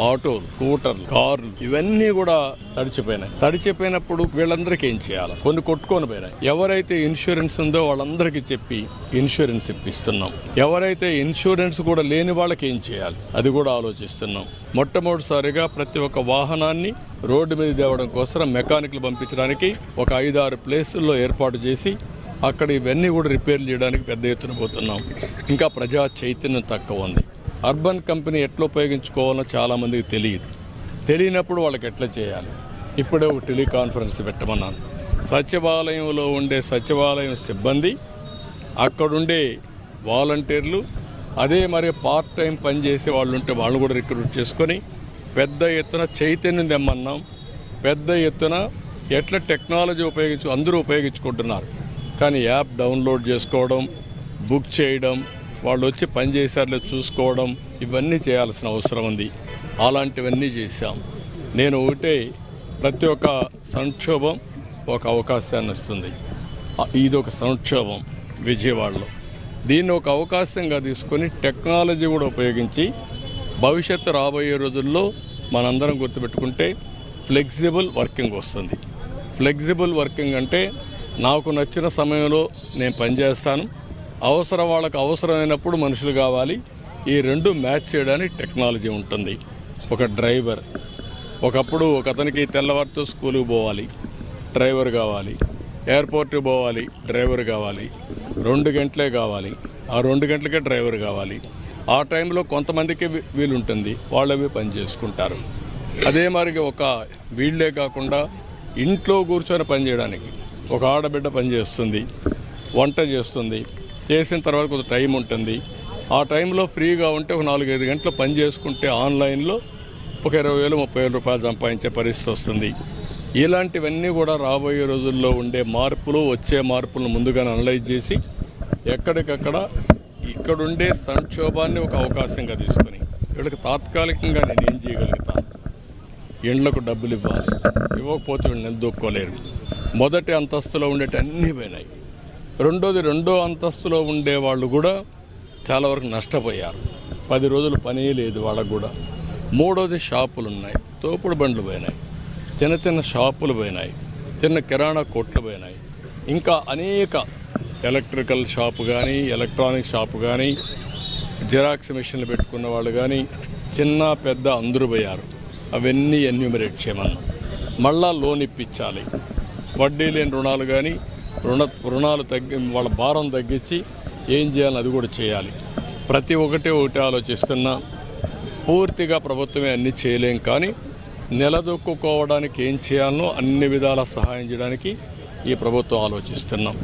ఆటోలు స్కూటర్లు కార్లు ఇవన్నీ కూడా తడిచిపోయినాయి. తడిచిపోయినప్పుడు వీళ్ళందరికీ ఏం చేయాలి? కొన్ని కొట్టుకొని పోయినాయి. ఎవరైతే ఇన్సూరెన్స్ ఉందో వాళ్ళందరికీ చెప్పి ఇన్సూరెన్స్ ఇప్పిస్తున్నాం. ఎవరైతే ఇన్సూరెన్స్ కూడా లేని వాళ్ళకి ఏం చేయాలి? అది కూడా ఆలోచిస్తున్నాం. మొట్టమొదటిసారిగా ప్రతి ఒక్క వాహనాన్ని రోడ్డు మీద తేవడం కోసం మెకానిక్లు పంపించడానికి ఒక ఐదారు ప్లేసుల్లో ఏర్పాటు చేసి అక్కడ ఇవన్నీ కూడా రిపేర్ చేయడానికి పెద్ద ఎత్తున పోతున్నాం. ఇంకా ప్రజా చైతన్యం తక్కువ ఉంది. అర్బన్ కంపెనీ ఎట్లా ఉపయోగించుకోవాలో చాలామందికి తెలియదు. తెలియనప్పుడు వాళ్ళకి ఎట్లా చేయాలి? ఇప్పుడే ఒక టెలికాన్ఫరెన్స్ పెట్టమన్నాను. సచివాలయంలో ఉండే సచివాలయం సిబ్బంది అక్కడుండే వాలంటీర్లు అదే మరి పార్ట్ టైం పనిచేసే వాళ్ళు ఉంటే వాళ్ళు కూడా రిక్రూట్ చేసుకొని పెద్ద ఎత్తున చైతన్యం తెమ్మన్నాం. పెద్ద ఎత్తున ఎట్లా టెక్నాలజీ ఉపయోగించు అందరూ ఉపయోగించుకుంటున్నారు. కానీ యాప్ డౌన్లోడ్ చేసుకోవడం బుక్ చేయడం వాళ్ళు వచ్చి పని చూసుకోవడం ఇవన్నీ చేయాల్సిన అవసరం ఉంది. అలాంటివన్నీ చేశాం. నేను ఒకటే ప్రతి ఒక్క సంక్షోభం ఒక అవకాశాన్ని ఇస్తుంది. ఇది ఒక సంక్షోభం విజయవాడలో. దీన్ని ఒక అవకాశంగా తీసుకొని టెక్నాలజీ కూడా ఉపయోగించి భవిష్యత్తు రాబోయే రోజుల్లో మనందరం గుర్తుపెట్టుకుంటే ఫ్లెక్సిబుల్ వర్కింగ్ వస్తుంది. ఫ్లెక్సిబుల్ వర్కింగ్ అంటే నాకు నచ్చిన సమయంలో నేను పనిచేస్తాను అవసరం వాళ్ళకు అవసరమైనప్పుడు మనుషులు కావాలి. ఈ రెండు మ్యాచ్ చేయడానికి టెక్నాలజీ ఉంటుంది. ఒక డ్రైవర్. ఒకప్పుడు ఒక అతనికి తెల్లవారితో స్కూల్కి పోవాలి. డ్రైవర్ కావాలి. ఎయిర్పోర్ట్కి పోవాలి. డ్రైవర్ కావాలి. రెండు గంటలే కావాలి. ఆ రెండు గంటలకే డ్రైవర్ కావాలి. ఆ టైంలో కొంతమందికి వీ- వీలుంటుంది. వాళ్ళవి పని చేసుకుంటారు. అదే మరి ఒక వీళ్ళే కాకుండా ఇంట్లో కూర్చొని పని చేయడానికి ఒక ఆడబిడ్డ పనిచేస్తుంది వంట చేస్తుంది. చేసిన తర్వాత కొంత టైం ఉంటుంది. ఆ టైంలో ఫ్రీగా ఉంటే ఒక నాలుగైదు గంటలు పని చేసుకుంటే ఆన్లైన్లో ఒక ఇరవై వేలు ముప్పై వేల రూపాయలు సంపాదించే పరిస్థితి వస్తుంది. ఇలాంటివన్నీ కూడా రాబోయే రోజుల్లో ఉండే మార్పులు వచ్చే మార్పులను ముందుగానే అనలైజ్ చేసి ఎక్కడికక్కడ ఇక్కడుండే సంక్షోభాన్ని ఒక అవకాశంగా తీసుకొని వీళ్ళకి తాత్కాలికంగా నేను ఏం చేయగలుగుతాను ఇండ్లకు డబ్బులు ఇవ్వాలి. ఇవ్వకపోతే వీళ్ళు నిలదొక్కోలేరు. మొదటి అంతస్తులో ఉండేటి అన్నీ పోయినాయి. రెండోది రెండో అంతస్తులో ఉండే వాళ్ళు కూడా చాలా వరకు నష్టపోయారు. పది రోజులు పని లేదు వాళ్ళకు కూడా. మూడోది షాపులు ఉన్నాయి. తోపుడు బండ్లు పోయినాయి. చిన్న చిన్న షాపులు పోయినాయి. చిన్న కిరాణా కొట్లు పోయినాయి. ఇంకా అనేక ఎలక్ట్రికల్ షాపు కానీ ఎలక్ట్రానిక్ షాపు కానీ జిరాక్స్ మిషన్లు పెట్టుకున్న వాళ్ళు కానీ చిన్న పెద్ద అందరూ పోయారు. అవన్నీ ఎన్యూమరేట్ చేయమన్నా. మళ్ళా లోన్ ఇప్పించాలి. వడ్డీ లేని రుణాలు కానీ రుణ రుణాలు తగ్గి వాళ్ళ భారం తగ్గించి ఏం చేయాలని అది కూడా చేయాలి. ప్రతి ఒక్కటి ఒకటి ఆలోచిస్తున్నా పూర్తిగా ప్రభుత్వమే అన్నీ చేయలేం కానీ నిలదొక్కుకోవడానికి ఏం చేయాలనో అన్ని విధాల సహాయం చేయడానికి ఈ ప్రభుత్వం ఆలోచిస్తున్నాం.